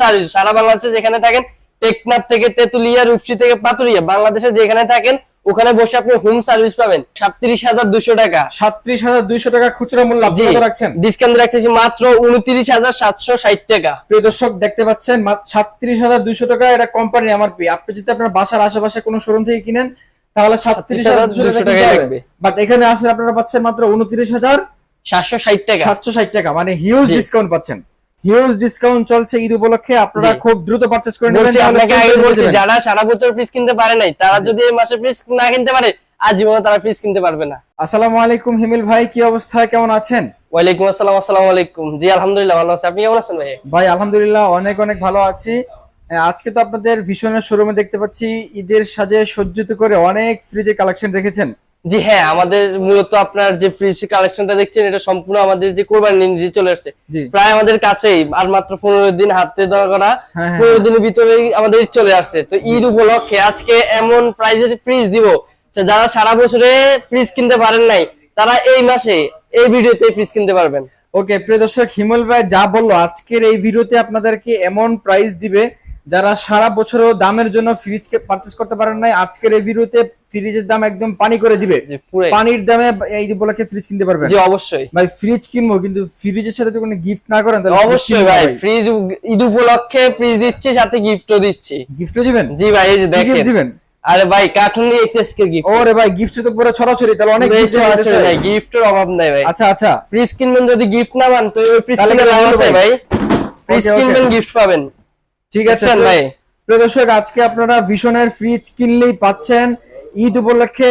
Service. সারা বাংলাদেশে যেখানে থাকেন টেকনাফ থেকে তেতুলিয়া রূপসী থেকে পাতুরিয়া বাংলাদেশে যেখানে থাকেন ওখানে বসে আপনি হোম সার্ভিস পাবেন। সাতত্রিশ হাজার দুশো টাকা। সাতত্রিশ হাজার দুইশো টাকা খুচরা মূল্য রাখছেন? ডিসকাউন্ট রাখতেছি মাত্র উনত্রিশ হাজার সাতশো ষাট টাকা। প্রিয় দর্শক দেখতে পাচ্ছেন সাতত্রিশ হাজার দুইশো টাকা এটা কোম্পানি এমআরপি আপনি যদি আপনার বাসার আশেপাশে কোনো শোরুম থেকে কিনেন তাহলে সাতত্রিশ হাজার দুশো টাকা লাগবে। বাট এখানে আসলে আপনারা পাচ্ছেন মাত্র উনত্রিশ হাজার সাতশো ষাট টাকা। সাতশো ষাট টাকা মানে হিউজ। ডিসকাউন্ট পাচ্ছেন। হিউজ ডিসকাউন্ট চলছে ঈদ উপলক্ষে আপনারা খুব দ্রুত পারচেজ করে নেবেন আপনাকে আগে বলছি যারা সারা বছর ফ্রিজ কিনতে পারে নাই তারা যদি এই মাসে ফ্রিজ না কিনতে পারে আজীবন তারা ফ্রিজ কিনতে পারবে না। আসসালামু আলাইকুম হিমিল ভাই কি অবস্থা? কেমন আছেন? ওয়ালাইকুম আসসালাম আসসালামু আলাইকুম। জি আলহামদুলিল্লাহ ভালো আছি। আপনি কেমন আছেন ভাই ভাই আলহামদুলিল্লাহ অনেক অনেক ভালো আছি। আজকে তো আপনাদের ভীষণের শোরুমে দেখতে পাচ্ছি ঈদের সাজে সজ্জিত করে অনেক ফ্রিজের কালেকশন রেখেছেন। জি হ্যাঁ আমাদের মূলত আপনার যে ফ্রিজ কালেকশনটা দেখছেন এটা সম্পূর্ণ আমাদের যে কোরবানি নিয়ে চলে আসছে। প্রায় আমাদের কাছেই আর মাত্র পনেরো দিন হাতে ধরা করা হ্যাঁ, হ্যাঁ। পনেরো দিনের ভিতরেই আমাদের চলে আসছে। তো ঈদ উপলক্ষে আজকে এমন প্রাইজের ফ্রিজ দিব যারা সারা বছরে ফ্রিজ কিনতে পারেন নাই তারা এই মাসে এই ভিডিওতে ফ্রিজ কিনতে পারবেন। ওকে প্রিয় দর্শক হিমল ভাই যা বলল আজকের এই ভিডিওতে আপনাদেরকে এমন প্রাইস দিবে যারা সারা বছরও দামের জন্য ফ্রিজকে পারচেস করতে পারেন নাই আজকের এই ভিডিওতে ফ্রিজের দাম একদম পানি করে দিবে। পানির দামে এই উপলক্ষে ফ্রিজ কিনতে পারবেন। জি অবশ্যই। ভাই ফ্রিজ কিনবো কিন্তু ফ্রিজের সাথে তো কোনো গিফট না করেন তাহলে অবশ্যই ভাই ফ্রিজ ঈদ উপলক্ষে ফ্রিজ দিচ্ছি সাথে গিফটও দিচ্ছি। গিফটও দিবেন? জি ভাই এই যে কি দেখেন। দিবেন? আরে ভাই কার্টুন নিয়ে এসএসকে গিফট ওরে ভাই গিফট তো পুরো ছড়াছড়ি তাহলে অনেক দেওয়া হয়েছে। নাই গিফটের অভাব নাই ভাই। আচ্ছা আচ্ছা। ফ্রিজ কিনবেন যদি গিফট না পান তো ওই ফ্রিজ কিনে লাভ আছে ভাই। ফ্রিজ. কিনবেন গিফট পাবেন। ঠিক আছে ভাই? দর্শক আজকে আপনারা ভীষণের ফ্রিজ কিনলেই পাচ্ছেন। ঈদ উপলক্ষে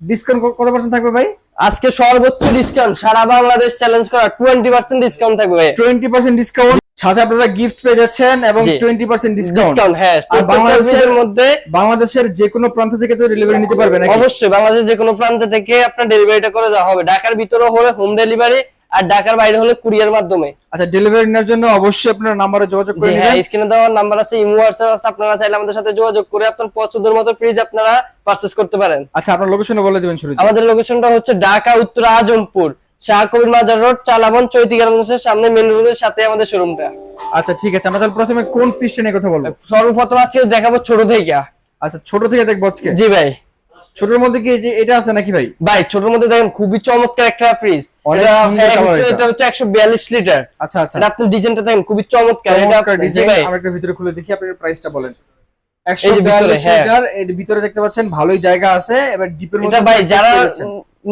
ডিসকাউন্ট কত পার্সেন্ট থাকবে ভাই? আজকে সর্বোচ্চ ডিসকাউন্ট সারা বাংলাদেশ চ্যালেঞ্জ করা টোয়েন্টি পার্সেন্ট ডিসকাউন্ট থাকবে ভাই। টোয়েন্টি পার্সেন্ট ডিসকাউন্ট সাথে আপনারা গিফট পেয়ে যাচ্ছেন এবং। টোয়েন্টি পার্সেন্ট ডিসকাউন্ট হ্যাঁ আর বাংলাদেশের মধ্যে বাংলাদেশের যে কোনো প্রান্ত থেকে তো ডেলিভারি নিতে পারবে নাকি? অবশ্যই বাংলাদেশের যে কোনো প্রান্ত থেকে আপনার ডেলিভারিটা করে দেওয়া হবে। ঢাকার ভিতরে হলে হোম ডেলিভারি আর ঢাকার বাইরে হলে কুরিয়ার মাধ্যমে। আচ্ছা ডেলিভারি নেওয়ার জন্য অবশ্যই আপনার নাম্বারে যোগাযোগ করে হ্যাঁ নেবেন স্ক্রিনে দেওয়ার নাম্বার আছে ইমো আছে আপনারা চাইলে আমাদের সাথে যোগাযোগ করে আপনার পছন্দের মতো ফ্রিজ আপনারা পারচেজ করতে পারেন। আচ্ছা আপনার লোকেশনে বলে দিবেন শুরুতে। আমাদের লোকেশনটা হচ্ছে ঢাকা উত্তর আজমপুর শাহ কবির মাজার রোড চালাবন চৈতি গার্মেন্টসের সামনে মেন রোডের সাথে আমাদের শোরুমটা আচ্ছা ঠিক আছে আমরা তাহলে প্রথমে কোন ফিশটা নিয়ে কথা বলব? সর্বপ্রথম আজকে দেখাবো ছোট থেকে। আচ্ছা ছোট থেকে দেখব আজকে? জি ভাই। ছোটর মধ্যে কি যে এটা আছে নাকি ভাই? ভাই ছোটর মধ্যে দেখেন খুবই চমৎকার একটা ফ্রিজ এটা। হচ্ছে একশো বিয়াল্লিশ লিটার আচ্ছা আচ্ছা। এটা আপনার ডিজাইনটা দেখেন খুবই চমৎকার এটা জি ডিজাইন ভাই। আমরা একটা ভিতরে খুলে দেখি আপনার প্রাইসটা বলেন। ভিতরে, 142 হ্যাঁ। লিটার এর ভিতরে দেখতে পাচ্ছেন ভালোই জায়গা আছে। এবার ডিপের মধ্যে এটা ভাই যারা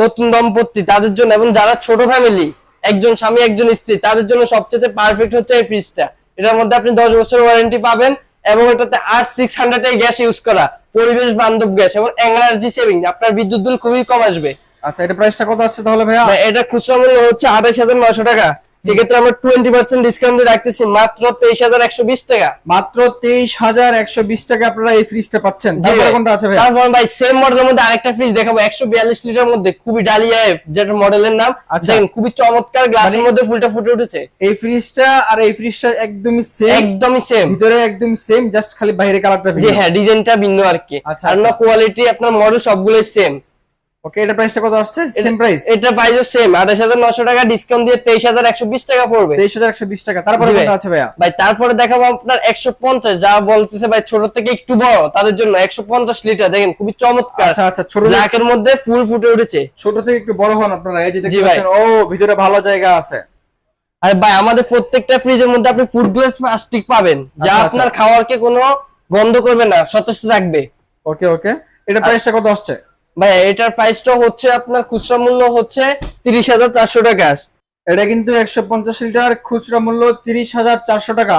নতুন দম্পতি তাদের জন্য এবং যারা ছোট ফ্যামিলি একজন স্বামী একজন স্ত্রী তাদের জন্য সবচেয়ে পারফেক্ট হচ্ছে এই ফ্রিজটা এটার মধ্যে আপনি দশ বছর ওয়ারেন্টি পাবেন এবং এটাতে আর সিক্স হান্ড্রেড এর গ্যাস ইউজ করা। পরিবেশ বান্ধব গ্যাস এবং এনার্জি সেভিং আপনার বিদ্যুৎ বিল খুবই কম আসবে। আচ্ছা এটা প্রাইসটা কত আছে তাহলে ভাইয়া? ভাই, এটা খুচরা মূল্য হচ্ছে আঠাশ হাজার নয়শো টাকা। সেক্ষেত্রে আমরা টোয়েন্টি পার্সেন্ট ডিসকাউন্ট রাখতেছি মাত্র তেইশ হাজার একশো বিশ টাকা। মাত্র তেইশ হাজার একশো বিশ টাকা আপনারা এই ফ্রিজটা পাচ্ছেন। ভাই। কোনটা আছে ভাই? তারপর ভাই সেম মডেলের মধ্যে আরেকটা ফ্রিজ দেখাবো একশো বিয়াল্লিশ লিটার মধ্যে খুবই ডালিয়া যেটা মডেলের নাম। আচ্ছা। দেখেন খুবই চমৎকার গ্লাসের মানে- মধ্যে ফুলটা ফুটে উঠেছে। এই ফ্রিজটা আর এই ফ্রিজটা একদমই সেম একদমই সেম ভিতরে একদম সেম জাস্ট খালি বাইরে কালারটা যে হ্যাঁ ডিজাইনটা ভিন্ন আর কি। আচ্ছা, আর আচ্ছা। কোয়ালিটি আপনার মডেল সবগুলোই সেম ওকে এটা প্রাইসটা কত আসছে? সেম প্রাইস এটা প্রাইস সেম আঠাশ হাজার নশো টাকা ডিসকাউন্ট দিয়ে তেইশ হাজার একশো বিশ টাকা পড়বে। তেইশ হাজার একশো বিশ টাকা তারপরে। কোনটা আছে ভাইয়া? ভাই তারপরে দেখাবো আপনার একশো পঞ্চাশ যা বলতেছে ভাই ছোট থেকে একটু বড় তাদের জন্য একশো পঞ্চাশ লিটার দেখেন খুবই চমৎকার। আচ্ছা আচ্ছা ছোট ব্ল্যাকের মধ্যে ফুল ফুটে উঠেছে। ছোট থেকে একটু বড় হন আপনারা এই যে দেখতে পাচ্ছেন ও ভিতরে ভালো জায়গা আছে। আর ভাই আমাদের প্রত্যেকটা ফ্রিজের মধ্যে আপনি ফুড গ্লাস প্লাস্টিক পাবেন যা আচ্ছা, আপনার খাওয়ারকে কোনো বন্ধ করবে না সতেজ রাখবে ওকে ওকে এটা প্রাইসটা কত আসছে? ভাই এটার প্রাইসটা হচ্ছে আপনার খুচরা মূল্য হচ্ছে তিরিশ হাজার চারশো টাকা। এটা কিন্তু একশো পঞ্চাশ লিটার খুচরা মূল্য তিরিশ হাজার চারশো টাকা।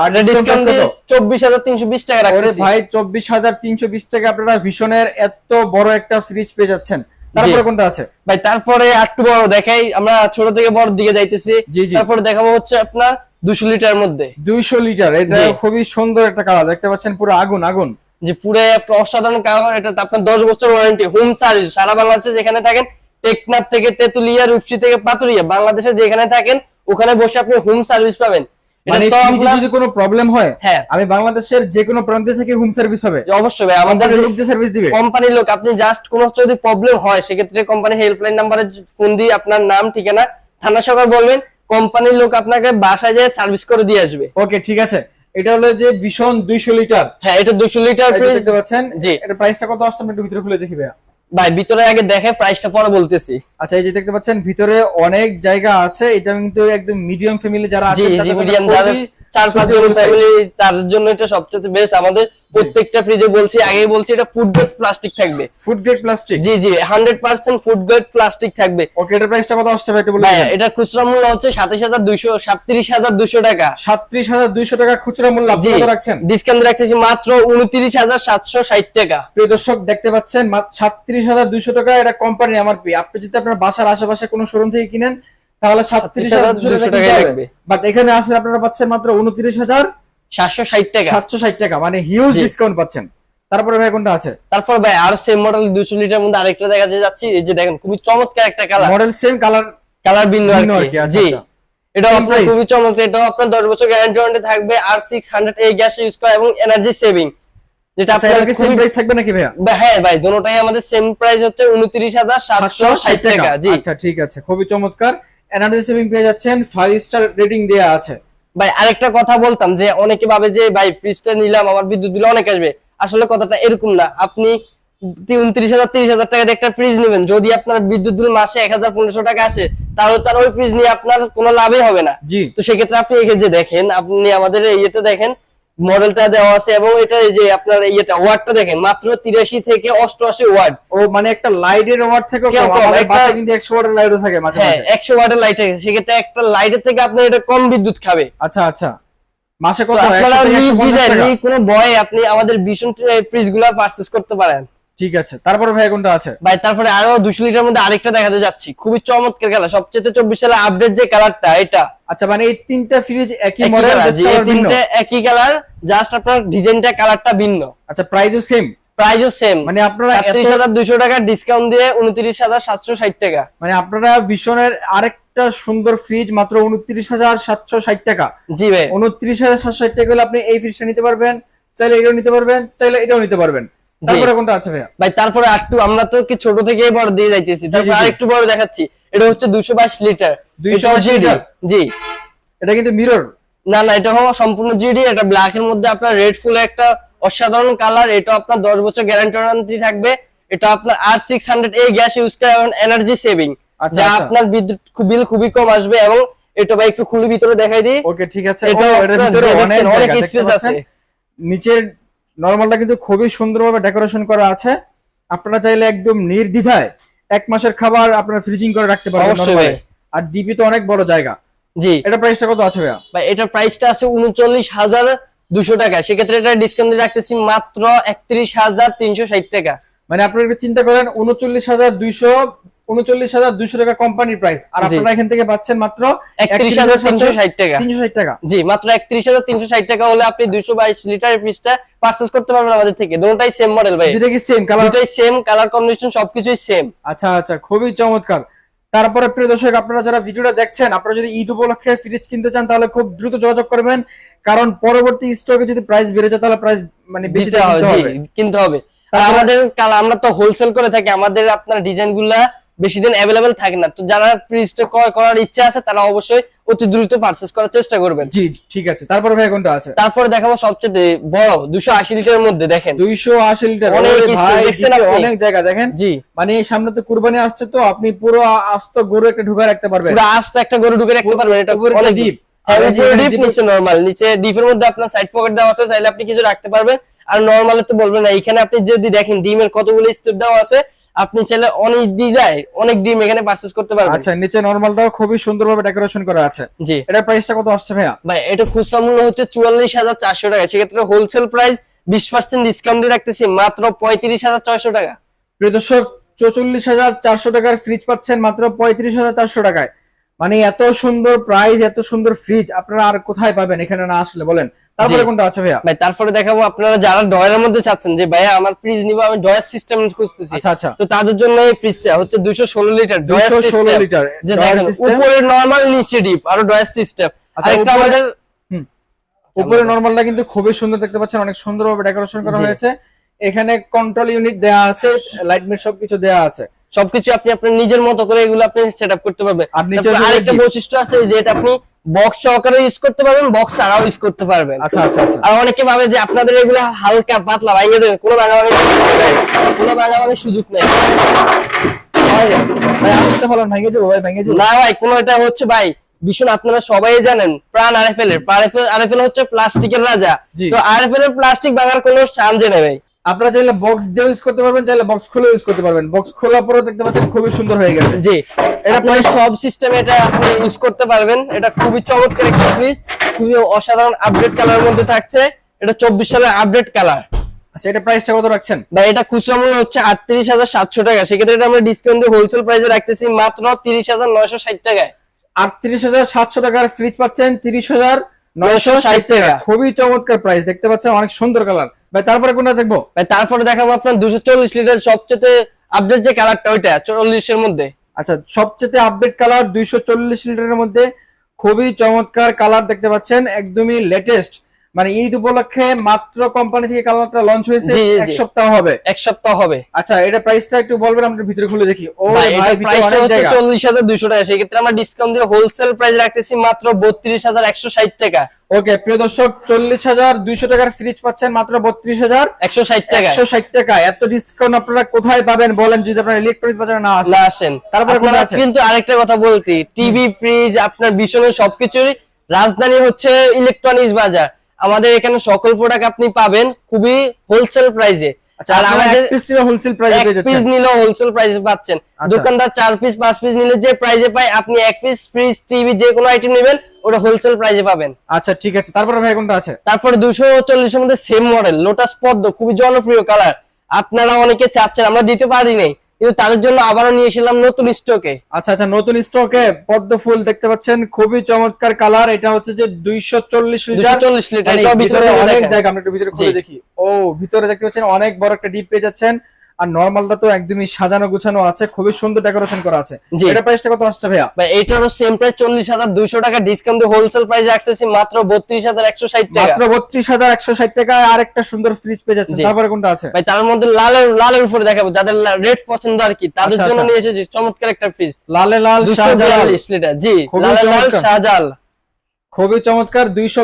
চব্বিশ হাজার তিনশো বিশ টাকা ভাই চব্বিশ হাজার তিনশো বিশ টাকা আপনারা ভীষণের এত বড় একটা ফ্রিজ পেয়ে যাচ্ছেন। তারপরে কোনটা আছে? ভাই তারপরে একটু বড় দেখাই আমরা ছোট থেকে বড় দিকে যাইতেছি। তারপরে দেখাবো হচ্ছে আপনার দুশো লিটার মধ্যে। দুইশো লিটার এটা খুবই সুন্দর একটা কালার দেখতে পাচ্ছেন পুরো আগুন আগুন। যে পুরো একটা অসাধারণ কারণ এটা আপনার দশ বছর ওয়ারেন্টি হোম সার্ভিস সারা বাংলাদেশে যেখানে থাকেন টেকনাফ থেকে তেতুলিয়া রূপসী থেকে পাতুরিয়া বাংলাদেশে যেখানে থাকেন ওখানে বসে আপনি হোম সার্ভিস পাবেন। মানে যদি কোনো প্রবলেম হয় হ্যাঁ। আমি বাংলাদেশের যে কোনো প্রান্তে থেকে হোম সার্ভিস হবে। অবশ্যই ভাই আমাদের আমাদের লোক যে সার্ভিস দিবে। কোম্পানির লোক আপনি জাস্ট কোনো যদি প্রবলেম হয় সেক্ষেত্রে কোম্পানি হেল্পলাইন নাম্বারে ফোন দিয়ে আপনার নাম ঠিকানা থানা সকাল বলবেন। কোম্পানির লোক আপনাকে বাসায় যেয়ে সার্ভিস করে দিয়ে আসবে। ওকে ঠিক আছে। এটা হলো যে ভীষণ দুইশো লিটার। হ্যাঁ এটা দুইশো লিটার এই ফ্রিজ দেখতে পাচ্ছেন জি। এটা প্রাইসটা কত আসছে? একটু ভিতরে খুলে দেখি ভাইয়া। ভাই ভিতরে আগে দেখে প্রাইসটা পরে বলতেছি। আচ্ছা এই যে দেখতে পাচ্ছেন ভিতরে অনেক জায়গা আছে। এটা কিন্তু একদম মিডিয়াম ফ্যামিলি যারা আছে চার পাঁচ জন ফ্যামিলি তাদের জন্য এটা সবচেয়ে বেস্ট। আমাদের প্রত্যেকটা ফ্রিজে বলছি আগেই বলছি এটা ফুড গ্রেড প্লাস্টিক থাকবে। ফুড গ্রেড প্লাস্টিক জি জি hundred percent food grade plastic থাকবে। ওকে এটার প্রাইসটা কত আসছে ভাই একটু বলে ভাই এটা খুচরা মূল্য হচ্ছে সাতাশ হাজার দুইশো সাতত্রিশ হাজার দুশো টাকা। সাতত্রিশ হাজার দুইশো টাকা খুচরা মূল্য আপনি কত রাখছেন? ডিসকাউন্ট রাখতেছি মাত্র উনত্রিশ হাজার সাতশো ষাট টাকা। প্রিয় দর্শক দেখতে পাচ্ছেন সাতত্রিশ হাজার দুইশো টাকা এটা কোম্পানি আমার পি আপনি যদি আপনার বাসার আশেপাশে কোনো শোরুম থেকে কিনেন তাহলে সাতত্রিশ হাজার দুশো টাকা লাগবে লাগবে। বাট এখানে আসলে আপনারা পাচ্ছেন মাত্র উনত্রিশ হাজার সাতশো ষাট টাকা। সাতশো ষাট টাকা মানে হিউজ। ডিসকাউন্ট পাচ্ছেন। তারপরে ভাই কোনটা আছে? তারপর ভাই আর সেম মডেল দুশো লিটার মধ্যে আরেকটা দেখা যাচ্ছি এই যে দেখেন খুবই চমৎকার একটা colour model same colour colour ভিন্ন আর কি, আচ্ছা, জি। আচ্ছা। এটা আপনার খুবই চমৎকার। এটাও আপনার দশ বছর গ্যারান্টি ওয়ারেন্টি থাকবে আর সিক্স হান্ড্রেড এই গ্যাস ইউজ করা এবং এনার্জি সেভিং যেটা আচ্ছা আপনার কি সেম প্রাইস থাকবে নাকি ভাইয়া? হ্যাঁ ভাই দুটোটাই আমাদের সেম প্রাইস হচ্ছে উনত্রিশ হাজার সাতশো ষাট টাকা। জি। আচ্ছা ঠিক আছে খুবই চমৎকার। এনার্জি সেভিং পেয়ে যাচ্ছেন ফাইভ স্টার রেটিং দেয়া আছে। ভাই আরেকটা কথা বলতাম যে অনেকে ভাবে যে ভাই ফ্রিজটা নিলাম আমার বিদ্যুৎ বিল অনেক আসবে। আসলে কথাটা এরকম না। আপনি উনত্রিশ হাজার তিরিশ হাজার টাকার একটা ফ্রিজ নেবেন। যদি আপনার বিদ্যুৎ বিল মাসে এক হাজার পনেরোশো টাকা আসে তাহলে তার ওই ফ্রিজ নিয়ে আপনার কোনো লাভই হবে না। জি। তো সেক্ষেত্রে আপনি এই যে দেখেন আপনি আমাদের ইয়েতে দেখেন মডেলটা দেওয়া আছে এবং এটা এই যে আপনার ইয়েটা ওয়ার্ডটা দেখেন মাত্র তিরাশি থেকে অষ্টআশি ওয়ার্ড। ও মানে একটা লাইটের ওয়ার্ড থেকে কম, আমাদের একটা- কিন্তু একশো ওয়াটের লাইটও থাকে মাঝে হ্যাঁ মাঝে। একশো ওয়াটের লাইট আছে সেক্ষেত্রে একটা লাইটের থেকে আপনার এটা কম বিদ্যুৎ খাবে। আচ্ছা আচ্ছা। মাসে কত? আপনারা 100 থেকে 150 টাকা? কোনো বয় আপনি আমাদের ভীষণ ফ্রিজগুলা পারচেস করতে পারেন। ঠিক আছে। তারপরে ভাই কোনটা আছে? ভাই তারপরে আরও দুশো লিটার মধ্যে আরেকটা দেখাতে যাচ্ছি। খুবই চমৎকার কালার সবচেয়ে চব্বিশ সালে আপডেট যে কালারটা এটা। আচ্ছা মানে এই তিনটা ফ্রিজ একই মডেল তিনটে একই কালার জাস্ট আপনার ডিজাইনটা কালারটা ভিন্ন। আচ্ছা প্রাইসও সেম প্রাইসও সেম মানে আপনারা টাকা ডিসকাউন্ট দিয়ে উনত্রিশ হাজার সাতশো ষাট টাকা। মানে আপনারা ভীষণের আরেকটা সুন্দর ফ্রিজ মাত্র উনত্রিশ হাজার সাতশো ষাট টাকা। জি ভাই। উনত্রিশ হাজার সাতশো ষাট টাকা হলে আপনি এই ফ্রিজটা নিতে পারবেন চাইলে এটাও নিতে পারবেন চাইলে এটাও নিতে পারবেন। তারপরে কোনটা আছে ভাইয়া? ভাই তারপরে একটু আমরা তো কি ছোট থেকেই বড় দিয়ে যাইতেছি। তারপর। আরেকটু বড় দেখাচ্ছি। এটা হচ্ছে দুশো বাইশ লিটার। 222 লিটার? জি। এটা কিন্তু মিরর? না না এটা হওয়া সম্পূর্ণ জিডি এটা ব্ল্যাক এর মধ্যে আপনার রেড ফুল একটা অসাধারণ কালার এটা আপনার দশ বছর গ্যারান্টি ওয়ারেন্টি থাকবে। এটা আপনার আর সিক্স হান্ড্রেড এই গ্যাস ইউজ করে এবং এনার্জি সেভিং আচ্ছা, যা। আপনার বিদ্যুৎ বিল খুবই কম আসবে এবং এটা ভাই একটু খুলে ভিতরে দেখাই দিই। ওকে ঠিক আছে। এটা ভিতরে অনেক স্পেস আছে। নিচের নরমালটা কিন্তু খুবই সুন্দরভাবে ডেকোরেশন করা আছে। আপনারা চাইলে একদম নির্দ্বিধায় এক মাসের খাবার আপনারা ফ্রিজিং করে রাখতে পারবেন। আর ডিপি তো অনেক বড় জায়গা। জি। এটা প্রাইসটা কত আছে ভাইয়া? ভাই এটার প্রাইসটা আছে উনচল্লিশ হাজার দুশো টাকা। সেক্ষেত্রে এটা ডিসকাউন্ট রাখতেছি মাত্র একত্রিশ হাজার তিনশো ষাট টাকা। মানে আপনারা চিন্তা করেন উনচল্লিশ হাজার দুইশো উনচল্লিশ হাজার দুইশো টাকা কোম্পানির প্রাইস আর আপনারা এখান থেকে পাচ্ছেন মাত্র একত্রিশ হাজার তিনশো ষাট টাকা। তিনশো ষাট টাকা। জি মাত্র একত্রিশ হাজার তিনশো ষাট টাকা হলে আপনি দুইশো বাইশ লিটার ফ্রিজটা পারচেস করতে পারবেন আমাদের থেকে। দুটাই সেম মডেল ভাই। দুইটা কি সেম কালার দুটাই সেম কালার কম্বিনেশন সবকিছুই সেম আচ্ছা আচ্ছা খুবই চমৎকার। তারপরে প্রিয় দর্শক আপনারা যারা ভিডিওটা দেখছেন আপনারা যদি ঈদ উপলক্ষে ফ্রিজ কিনতে চান তাহলে খুব দ্রুত যোগাযোগ করবেন। কারণ পরবর্তী স্টকে যদি প্রাইস বেড়ে যায় তাহলে প্রাইস মানে বেশি দিতে হবে কিনতে হবে। আমাদের কাল- আমরা তো হোলসেল করে থাকি আমাদের আপনার ডিজাইনগুলা বেশি দিন অ্যাভেলেবেল থাকে না। তো যারা ফ্রিজটা ক্রয় করার ইচ্ছা আছে তারা অবশ্যই অতি দ্রুত পারচেস করার চেষ্টা করবেন। জি ঠিক আছে। তারপরে ভাই কোনটা আছে? তারপরে দেখাবো সবচেয়ে বড় দুশো আশি লিটারের মধ্যে দেখেন। দুইশো আশি লিটার। অনেক দেখছেন আপনি? অনেক জায়গা দেখেন? জি। মানে সামনে তো কুরবানি আসছে তো আপনি পুরো আস্ত গরু একটা ঢুকে রাখতে পারবেন। পুরো আস্তে একটা গরু ঢুকে রাখতে পারবেন এটা অনেক। ডিপ হ্যাঁ ডিপ নিচে নরমাল নিচে ডিপের মধ্যে আপনার সাইড পকেট দেওয়া আছে চাইলে আপনি কিছু রাখতে পারবেন। আর নরমালে তো বলবেন না এখানে আপনি যদি দেখেন ডিমের কতগুলো স্টেপ দেওয়া আছে আপনি চাইলে অনেক ডিজাইন অনেক ডিম এখানে পারচেজ করতে পারবেন। আচ্ছা নিচে নরমালটাও খুবই সুন্দরভাবে ডেকোরেশন করা আছে। জি। এটা প্রাইসটা কত আসছে ভাইয়া? ভাই এটা খুচরা মূল্য হচ্ছে চুয়াল্লিশ হাজার চারশো টাকা। সেক্ষেত্রে হোলসেল প্রাইস বিশ পার্সেন্ট ডিসকাউন্ট দিয়ে রাখতেছি মাত্র পঁয়ত্রিশ হাজার ছয়শো টাকা। প্রিয় দর্শক চৌচল্লিশ হাজার চারশো টাকার ফ্রিজ পাচ্ছেন মাত্র পঁয়ত্রিশ হাজার চারশো টাকায়। মানে এত সুন্দর প্রাইস এত সুন্দর ফ্রিজ আপনারা আর কোথায় পাবেন? এখানে না আসলে বলেন। তারপরে কোনটা আছে ভাইয়া? ভাই তারপরে দেখাবো আপনারা যারা ডয়ের মধ্যে চাচ্ছেন যে ভাইয়া আমার ফ্রিজ নিবো আমি ডয়ের সিস্টেম খুঁজতেছি। আচ্ছা আচ্ছা। তো তাদের জন্য এই ফ্রিজটা হচ্ছে দুইশো ষোলো লিটার ডয়ার 216 লিটার যে দেখেন সিস্টেম উপরে নরমাল নিচে ডিপ আর ডয়ার সিস্টেম আচ্ছা, আরেকটা উপরে- আমাদের উপরে নরমালটা কিন্তু খুবই সুন্দর দেখতে পাচ্ছেন অনেক সুন্দরভাবে ডেকোরেশন করা হয়েছে। এখানে কন্ট্রোল ইউনিট দেয়া আছে লাইট মিট সবকিছু দেয়া আছে। সবকিছু আপনি আপনার নিজের মতো করে এগুলো আপনি সেট আপ করতে পারবেন। আরেকটা বৈশিষ্ট্য আছে যে এটা আপনি বক্স সহকারে ইউজ করতে পারবেন বক্স ছাড়াও ইউজ করতে পারবেন। আচ্ছা আচ্ছা আচ্ছা। আর অনেকে ভাবে যে আপনাদের এগুলো হালকা পাতলা ভাঙে যাবে কোনো সুযোগ নেই। কোনো সুযোগ নেই। ভেঙে ভেঙে যাব। না ভাই কোনো এটা হচ্ছে ভাই ভীষণ আপনারা সবাই জানেন প্রাণ আরএফএল এর। আরএফএল হচ্ছে প্লাস্টিকের রাজা। তো আরএফএল এর প্লাস্টিক ভাঙার কোনো চান্স নেই ভাই। আপনারা চাইলে বক্স দিয়ে ইউজ করতে পারবেন চাইলে বক্স খুলে ইউজ করতে পারবেন। বক্স খোলা পরেও দেখতে পাচ্ছেন খুবই সুন্দর হয়ে গেছে। জি। এটা আপনি সব সিস্টেমে এটা আপনি ইউজ করতে পারবেন। এটা খুবই চমৎকার একটা ফ্রিজ খুবই অসাধারণ আপডেট কালার মধ্যে থাকছে। এটা চব্বিশ সালের আপডেট কালার আচ্ছা এটা প্রাইসটা কত রাখছেন? বা এটা খুচরা মূল্য হচ্ছে আটত্রিশ হাজার সাতশো টাকা। সেক্ষেত্রে এটা আমরা ডিসকাউন্ট দিয়ে হোলসেল প্রাইসে রাখতেছি মাত্র তিরিশ হাজার নয়শো ষাট টাকায়। আটত্রিশ হাজার সাতশো টাকার ফ্রিজ পাচ্ছেন তিরিশ হাজার নয়শো ষাট টাকা। খুবই চমৎকার প্রাইস দেখতে পাচ্ছেন অনেক সুন্দর কালার ভাই তারপরে কোনটা দেখব? ভাই তারপরে দেখাবো আপনার দুশো চল্লিশ লিটার সবচেয়ে আপডেট যে কালারটা ওইটা চল্লিশের মধ্যে। আচ্ছা সবচেয়ে আপডেট কালার দুইশো চল্লিশ লিটারের মধ্যে। খুবই চমৎকার কালার দেখতে পাচ্ছেন একদমই লেটেস্ট মানে ঈদ উপলক্ষে মাত্র কোম্পানি থেকে কালারটা লঞ্চ হয়েছে এক সপ্তাহ হবে। এক সপ্তাহ হবে। আচ্ছা এটা প্রাইসটা একটু বলবেন আমরা ভিতরে খুলে দেখি। ও ভাই প্রাইসটা হচ্ছে জায়গা। চল্লিশ হাজার দুইশো টাকা। সেক্ষেত্রে আমরা ডিসকাউন্ট দিয়ে হোলসেল প্রাইস রাখতেছি মাত্র বত্রিশ হাজার একশো ষাট টাকা। ওকে প্রিয় দর্শক চল্লিশ হাজার দুইশো টাকার ফ্রিজ পাচ্ছেন মাত্র বত্রিশ হাজার একশো ষাট টাকা। একশো ষাট টাকা। এত ডিসকাউন্ট আপনারা কোথায় পাবেন বলেন যদি আপনারা ইলেকট্রনিক্স বাজারে না আসেন? না আসেন। তারপরে আপনারা আছে? কিন্তু আরেকটা কথা বলতি টিভি ফ্রিজ আপনার ভীষণের সবকিছুই রাজধানী হচ্ছে ইলেকট্রনিক্স বাজার আমাদের এখানে সকল প্রোডাক্ট আপনি পাবেন খুবই হোলসেল প্রাইসে আর আমাদের আমাদের হোলসেল প্রাইসে পিস যাচ্ছেন। হোলসেল প্রাইসে পাচ্ছেন। আচ্ছা। দোকানদার চার পিস পাঁচ পিস নিলে যে প্রাইসে পায় আপনি এক পিস ফ্রিজ টিভি যে কোনো আইটেম নেবেন ওটা হোলসেল প্রাইসে পাবেন। আচ্ছা ঠিক আছে। তারপরে ভাই কোনটা আছে? তারপরে দুশো চল্লিশের মধ্যে সেম মডেল লোটাস পদ্ম খুবই জনপ্রিয় কালার আপনারা অনেকে চাচ্ছেন আমরা দিতে পারি নাই। কিন্তু তাদের জন্য আবারও নিয়ে এসেছিলাম নতুন স্টকে আচ্ছা আচ্ছা নতুন স্টকে পদ্ম ফুল দেখতে পাচ্ছেন খুবই চমৎকার কালার এটা হচ্ছে যে দুইশো চল্লিশ লিটার 240 লিটার, মানে ভিতরে ভিতরে অনেক জায়গা। আমরা একটু ভিতরে খুলে দেখি। ও ভিতরে দেখতে পাচ্ছেন অনেক বড় একটা ডিপ পেয়ে যাচ্ছেন। আর নর্মালটা তো একদমই সাজানো গুছানো আছে খুবই সুন্দর ডেকোরেশন করা আছে। এটা প্রাইসটা কত আসছে ভাইয়া? বা এইটারও সেম প্রাইস চল্লিশ হাজার দুইশো টাকা ডিসকাউন্ট দিয়ে হোলসেল প্রাইস রাখতেছি মাত্র বত্রিশ হাজার একশো ষাট টাকা। মাত্র বত্রিশ হাজার একশো ষাট টাকা আর একটা সুন্দর ফ্রিজ পেয়ে যাচ্ছে। জি। তারপরে কোনটা আছে? ভাই তার মধ্যে লালের লালের উপরে দেখাবো যাদের রেড পছন্দ আর কি তাদের আচ্ছা, জন্য আচ্ছা। নিয়ে এসেছি চমৎকার একটা ফ্রিজ লালে লাল শাহজালাল। লিটার জি লালে লাল। শাহজাল খুবই চমৎকার দুইশো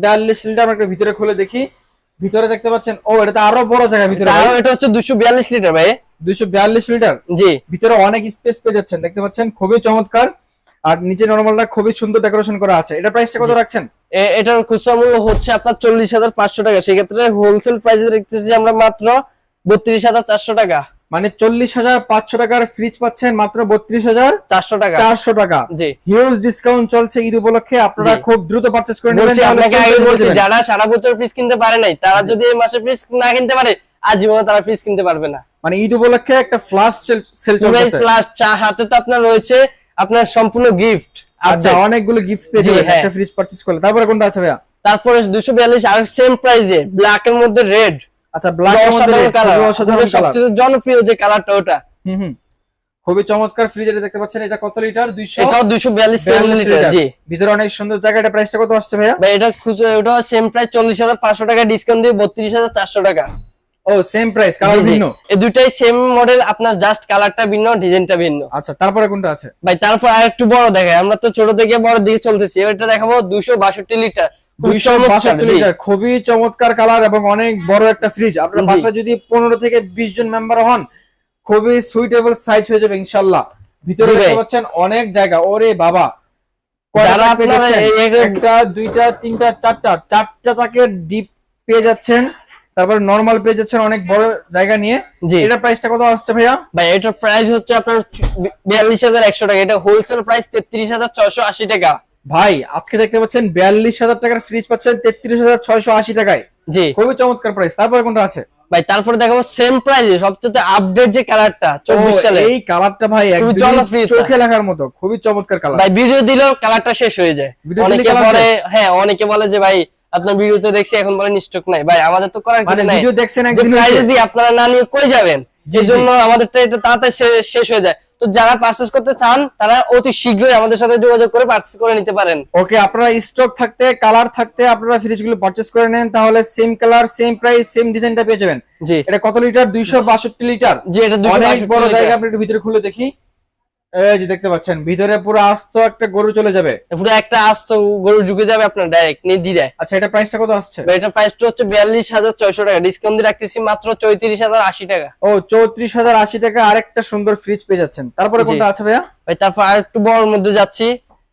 বিয়াল্লিশ লিটার আমরা একটু ভিতরে খুলে দেখি। ভিতরে দেখতে পাচ্ছেন ও এটা তো আরও বড় জায়গা ভিতরে আরও এটা হচ্ছে দুশো বিয়াল্লিশ লিটার ভাই। দুইশো বিয়াল্লিশ লিটার? জি। ভিতরে অনেক স্পেস পেয়ে যাচ্ছেন দেখতে পাচ্ছেন? খুবই চমৎকার। আর নিচে নর্মালটা খুবই সুন্দর ডেকোরেশন করা আছে। এটা প্রাইসটা কত রাখছেন? এটার খুচরা মূল্য হচ্ছে আপনার চল্লিশ হাজার পাঁচশো টাকা। সেক্ষেত্রে হোলসেল প্রাইসে দেখতেছি আমরা মাত্র বত্রিশ হাজার চারশো টাকা। মানে চল্লিশ হাজার পাঁচশো টাকার ফ্রিজ পাচ্ছেন মাত্র বত্রিশ হাজার চারশো টাকা। চারশো টাকা। হিউজ ডিসকাউন্ট চলছে ঈদ উপলক্ষে। আপনারা খুব দ্রুত পারচেজ করে নেবেন। যারা সারা বছর ফ্রিজ কিনতে পারে নাই তারা যদি এই মাসে ফ্রিজ না কিনতে পারে আজীবনে তারা ফ্রিজ কিনতে পারবে না। মানে ঈদ উপলক্ষে একটা ফ্লাশ সেল চলতেছে। প্লাস চা হাতে তো আপনার রয়েছে আপনার সম্পূর্ণ গিফট আচ্ছা অনেকগুলো গিফট পেয়ে জি, যাবেন হ্যাঁ। একটা ফ্রিজ পারচেজ করলে। তারপরে কোনটা আছে ভাইয়া? তারপরে দুশো বিয়াল্লিশ আর সেম প্রাইসে ব্ল্যাক এর মধ্যে রেড আচ্ছা ব্ল্যাক কালার সবচেয়ে জনপ্রিয় যে কালারটা ওটা। হুম হুম। খুবই চমৎকার ফ্রিজ এটা দেখতে পাচ্ছেন এটা কত লিটার দুইশো এটাও দুশো বিয়াল্লিশ বিয়াল্লিশ লিটার লিটার। জি। ভিতরে অনেক সুন্দর জায়গা এটা প্রাইসটা কত আসছে ভাইয়া? ভাই এটা খুচরো ওটা সেম প্রাইস চল্লিশ হাজার পাঁচশো টাকা ডিসকাউন্ট দিয়ে বত্রিশ হাজার চারশো টাকা। ও সেম প্রাইস কালার। ভিন্ন? এই দুইটাই সেম মডেল আপনার জাস্ট কালারটা ভিন্ন ডিজাইনটা ভিন্ন। আচ্ছা তারপরে কোনটা আছে? ভাই তারপর আর একটু বড় দেখায় আমরা তো ছোট থেকে বড় দিকে চলতেছি এটা দেখাবো দুশো বাষট্টি লিটার দুইশো বাষট্টি লিটার খুবই চমৎকার কালার এবং অনেক বড় একটা ফ্রিজ আপনার জি। বাসায় যদি পনেরো থেকে বিশ জন মেম্বার হন খুবই সুইটেবল সাইজ হয়ে যাবে ইনশাল্লাহ। ভিতরে দেখতে পাচ্ছেন অনেক জায়গা। ওরে বাবা। তাক একটা দুইটা তিনটা চারটা। চারটা তাকের ডিপ পেয়ে যাচ্ছেন। তারপর নর্মাল পেয়ে যাচ্ছেন অনেক বড় জায়গা নিয়ে। জি। এটা প্রাইসটা কত আসছে ভাইয়া? ভাই এটার প্রাইস হচ্ছে আপনার বিয়াল্লিশ হাজার একশো টাকা। এটা হোলসেল প্রাইস তেত্রিশ হাজার ছয়শো আশি টাকা। ভাই আজকে দেখতে পাচ্ছেন বিয়াল্লিশ হাজার টাকার ফ্রিজ পাচ্ছেন তেত্রিশ হাজার ছয়শো আশি টাকায়। জি। খুবই চমৎকার প্রাইস তারপরে কোনটা আছে? ভাই তারপরে দেখাবো সেম প্রাইসে সবচেয়ে আপডেট যে কালারটা চব্বিশ ও, সালে এই কালারটা ভাই চোখে লাগার মতো খুবই চমৎকার কালার ভাই ভিডিও দিলেও কালারটা শেষ হয়ে যায়। অনেকে বলে হ্যাঁ অনেকে বলে যে ভাই আপনার ভিডিওতে দেখছি এখন বলে স্টক নাই। ভাই আমাদের তো করার মানে কিছু নাই। ভিডিও দেখছেন একদিন প্রাইস। দিয়ে আপনারা না নিয়ে কই যাবেন? যে জন্য আমাদের তো এটা তাড়াতাড়ি শেষ হয়ে যায়। তো যারা পারচেস করতে চান তারা অতি শীঘ্রই আমাদের সাথে যোগাযোগ করে পারচেস করে নিতে পারেন। ওকে আপনারা স্টক থাকতে কালার থাকতে আপনারা ফ্রিজগুলো পারচেস করে নেন তাহলে same colour same price same ডিজাইনটা পেয়ে যাবেন। জি। এটা কত লিটার দুইশো বাষট্টি লিটার জি এটা দুশো অনেক বাষট্টি বড় জায়গা আপনি ভিতরে খুলে দেখি। এই যে দেখতে পাচ্ছেন ভিতরে পুরো আস্ত একটা গরু চলে যাবে। পুরো একটা আস্ত গরু ঢুকে যাবে আপনার ডাইরেক্ট নির্দিদায় আচ্ছা এটা প্রাইসটা কত আসছে? এটা প্রাইসটা হচ্ছে বিয়াল্লিশ হাজার ছয়শো টাকা। ডিসকাউন্ট দিয়ে রাখতেছি মাত্র চৌত্রিশ হাজার আশি টাকা। ও চৌত্রিশ হাজার আশি টাকা আরেকটা সুন্দর ফ্রিজ পেয়ে যাচ্ছেন। তারপরে কোনটা আছে ভাইয়া? ভাই তারপর আর একটু বড় মধ্যে যাচ্ছি।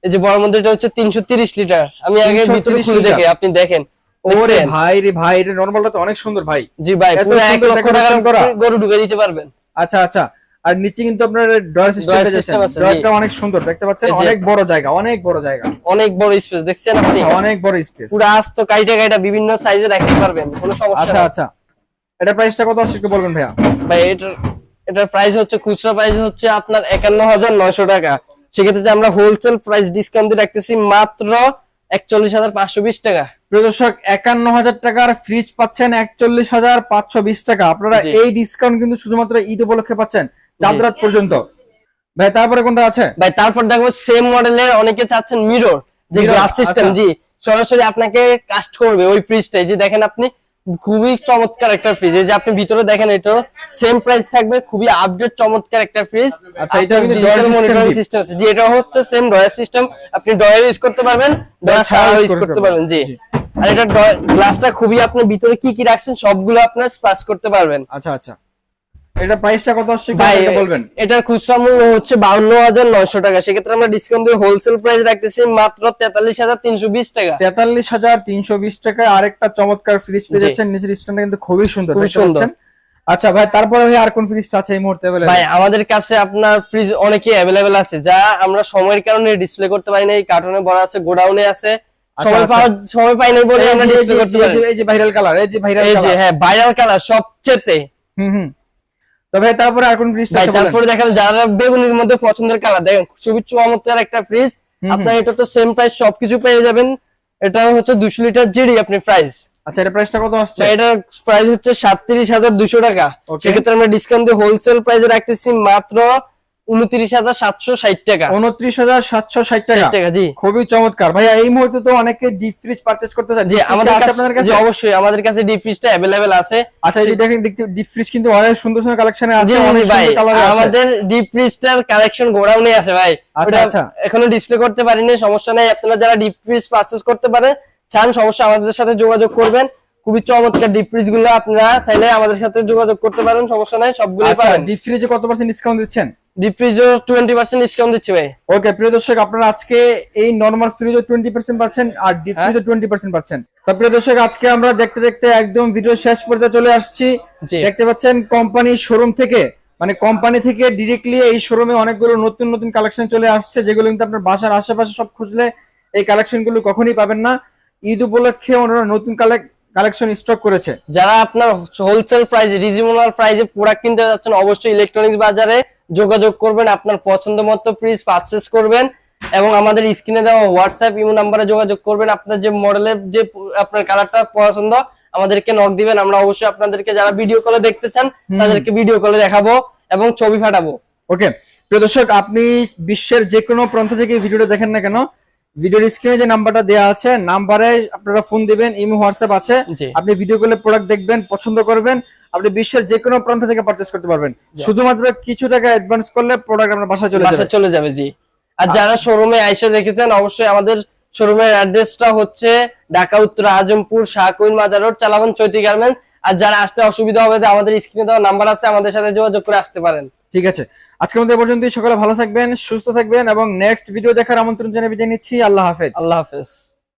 এই যে বড় মধ্যে এটা হচ্ছে তিনশো তিরিশ লিটার। আমি আগে ভিতরে খুলে। দেখে আপনি দেখেন। ওরে? ভাই রে ভাই এটা নর্মালটা তো অনেক সুন্দর ভাই। জি ভাই পুরো এক লক্ষ টাকার গরু ঢুকে দিতে পারবেন। আচ্ছা আচ্ছা। আর নিচে কিন্তু আপনার ড্রয়ার সিস্টেম আছে, ড্রয়ারটা অনেক সুন্দর দেখতে পাচ্ছেন? অনেক বড় জায়গা অনেক বড় জায়গা। অনেক বড় স্পেস দেখছেন আপনি? আচ্ছা অনেক বড় স্পেস পুরো আস্ত কাইটা কাইটা বিভিন্ন সাইজে রাখতে পারবেন কোনো সমস্যা আচ্ছা আচ্ছা। এটা প্রাইসটা কত আসছে একটু বলবেন ভাইয়া? ভাই এটার এটার প্রাইস হচ্ছে খুচরা প্রাইস হচ্ছে আপনার একান্ন হাজার নয়শো টাকা। সেক্ষেত্রে যে আমরা হোলসেল প্রাইস ডিসকাউন্ট দিয়ে রাখতেছি মাত্র একচল্লিশ হাজার পাঁচশো বিশ টাকা। প্রিয় দর্শক একান্ন হাজার টাকার ফ্রিজ পাচ্ছেন একচল্লিশ হাজার পাঁচশো বিশ টাকা। আপনারা এই ডিসকাউন্ট কিন্তু শুধুমাত্র ঈদ উপলক্ষে পাচ্ছেন। চাঁদ রাত পর্যন্ত। ভাই তারপরে কোনটা আছে? ভাই তারপর দেখো সেম মডেলের অনেকে চাচ্ছেন মিরর যে গ্লাস সিস্টেম আচ্ছা। জি। সরাসরি আপনাকে কাস্ট করবে ওই ফ্রিজটাই যে দেখেন আপনি খুবই চমৎকার একটা ফ্রিজ এই যে আপনি ভিতরে দেখেন এটা সেম প্রাইস থাকবে খুবই আপডেট চমৎকার একটা ফ্রিজ আচ্ছা, এটা কিন্তু system কি? সিস্টেম আছে। জি এটা হচ্ছে সেম ডয়ার সিস্টেম আপনি ডয়ার ইউজ করতে পারবেন ডয়ার ছাড়াও ইউজ করতে পারবেন জি। জি। আর এটা গ্লাসটা খুবই আপনি ভিতরে কি কি রাখছেন সবগুলো আপনার স্পাস করতে পারবেন। আচ্ছা আচ্ছা। এটা প্রাইসটা কত আসছে ভাই বলবেন? এটার খুচরা মূল্য হচ্ছে বাউন্ন হাজার নয়শো টাকা। সেক্ষেত্রে আমরা ডিসকাউন্ট দিয়ে হোলসেল প্রাইস রাখতেছি মাত্র তেতাল্লিশ হাজার তিনশো বিশ টাকা। তেতাল্লিশ হাজার তিনশো বিশ টাকায় আরেকটা চমৎকার ফ্রিজ পেয়ে জি। যাচ্ছেন নিচের স্ট্যান্ডটা কিন্তু খুবই সুন্দর খুবই সুন্দর। আচ্ছা ভাই তারপরে ভাই আর কোন ফ্রিজটা আছে এই মুহূর্তে available? ভাই আমাদের কাছে আপনার ফ্রিজ অনেকই অ্যাভেলেবেল আছে যা আমরা সময়ের কারণে ডিসপ্লে করতে পারি না এই কার্টুনে ভরা আছে গোডাউনে আছে। সময় আচ্ছা। পাওয়া সময় পাই নাই বলে আমরা ডিসপ্লে করতে পারি এই যে ভাইরাল কালার এই যে ভাইরাল এই যে হ্যাঁ ভাইরাল কালার সবচেয়ে হুম হুম। তো ভাই তারপরে আর কোন ফ্রিজ আছে তারপরে দেখেন যারা বেগুনির মধ্যে পছন্দের কালার দেখেন খুবই চমৎকার একটা ফ্রিজ আপনি আপনার এটা তো সেম প্রাইস সবকিছু পেয়ে যাবেন। এটা হচ্ছে দুশো লিটার জিডি আপনি প্রাইস আচ্ছা এটা প্রাইসটা কত আসছে? এটা প্রাইস হচ্ছে সাতত্রিশ হাজার দুশো টাকা। সেক্ষেত্রে আমরা ডিসকাউন্ট দিয়ে হোলসেল প্রাইসে রাখতেছি মাত্র উনত্রিশ হাজার সাতশো ষাট টাকা। উনত্রিশ হাজার সাতশো ষাট টাকা। টাকা জি। খুবই চমৎকার। ভাইয়া এই মুহূর্তে তো অনেকে ডিপ ফ্রিজ পারচেজ করতে চান জি আমাদের কাছে আপনাদের কাছে? অবশ্যই আমাদের কাছে ডিপ ফ্রিজটা অ্যাভেলেবেল আছে। আচ্ছা এই দেখেন ডিপ ফ্রিজ কিন্তু অনেক সুন্দর সুন্দর কালেকশনে আছে ভাই সুন্দর কালার আছে। আমাদের ডিপ ফ্রিজটার কালেকশন গোডাউনে আছে ভাই। আচ্ছা, আচ্ছা। এখনও ডিসপ্লে করতে পারিনি সমস্যা নেই। আপনারা যারা ডিপ ফ্রিজ পারচেজ করতে পারেন চান সমস্যা আমাদের সাথে যোগাযোগ করবেন। খুবই চমৎকার ডিপ ফ্রিজগুলো আপনারা চাইলে আমাদের সাথে যোগাযোগ করতে পারেন সমস্যা নাই সবগুলো ডিপ ফ্রিজে কত পার্সেন্ট ডিসকাউন্ট দিচ্ছেন? ফ্রিজও টোয়েন্টি পার্সেন্ট ডিসকাউন্ট দিচ্ছি ভাই। ওকে প্রিয় দর্শক আপনারা আজকে এই নরমাল ফ্রিজে টোয়েন্টি পার্সেন্ট পাচ্ছেন আর ডিপ হ্যাঁ। পাচ্ছেন। তো প্রিয় দর্শক আজকে আমরা দেখতে দেখতে একদম ভিডিও শেষ পর্যায়ে চলে আসছি। দেখতে পাচ্ছেন কোম্পানি শোরুম থেকে মানে কোম্পানি থেকে ডিরেক্টলি এই শোরুমে অনেকগুলো নতুন নতুন কালেকশন চলে আসছে যেগুলো কিন্তু আপনার বাসার আশেপাশে সব খুঁজলে এই কালেকশনগুলো কখনই পাবেন না। ঈদ উপলক্ষে ওনারা নতুন কালেকশন স্টক করেছে। যারা আপনার হোলসেল প্রাইসে রিজনেবল প্রাইসে প্রোডাক্ট কিনতে যাচ্ছেন অবশ্যই ইলেকট্রনিক্স বাজারে যোগাযোগ করবেন আপনার পছন্দ মতো ফ্রিজ পারচেস করবেন এবং আমাদের স্ক্রিনে দেওয়া হোয়াটসঅ্যাপ ইমো নাম্বারে যোগাযোগ করবেন। আপনার যে মডেলের যে আপনার কালারটা পছন্দ আমাদেরকে নক দিবেন। আমরা অবশ্যই আপনাদেরকে যারা ভিডিও কলে দেখতে চান তাদেরকে ভিডিও কলে দেখাবো এবং ছবি পাঠাবো। ওকে প্রিয় দর্শক আপনি বিশ্বের যে কোনো প্রান্ত থেকে ভিডিওটা দেখেন না কেন ভিডিওর স্ক্রিনে যে নাম্বারটা দেওয়া আছে নাম্বারে আপনারা ফোন দিবেন ইমো হোয়াটসঅ্যাপ আছে। আপনি ভিডিও কলে প্রোডাক্ট দেখবেন পছন্দ করবেন। আপনি বিশ্বের যে কোনো প্রান্ত থেকে পারচেস করতে পারবেন। শুধুমাত্র কিছু টাকা অ্যাডভান্স করলে প্রোডাক্ট আপনার বাসায় চলে যাবে। চলে যাবে জি। আর যারা শোরুমে আইসে দেখেছেন অবশ্যই আমাদের শোরুমের অ্যাড্রেসটা হচ্ছে ঢাকা উত্তর আজমপুর শাহকুইন মাজার রোড চালাবন চৈতি গার্মেন্টস আর যারা আসতে অসুবিধা হবে আমাদের স্ক্রিনে দেওয়া নাম্বার আছে আমাদের সাথে যোগাযোগ করে আসতে পারেন। ঠিক আছে। আজকের মধ্যে পর্যন্তই। সকলে ভালো থাকবেন সুস্থ থাকবেন এবং নেক্সট ভিডিও দেখার আমন্ত্রণ জানিয়ে বিদায় নিচ্ছি। আল্লাহ হাফেজ। আল্লাহ হাফেজ।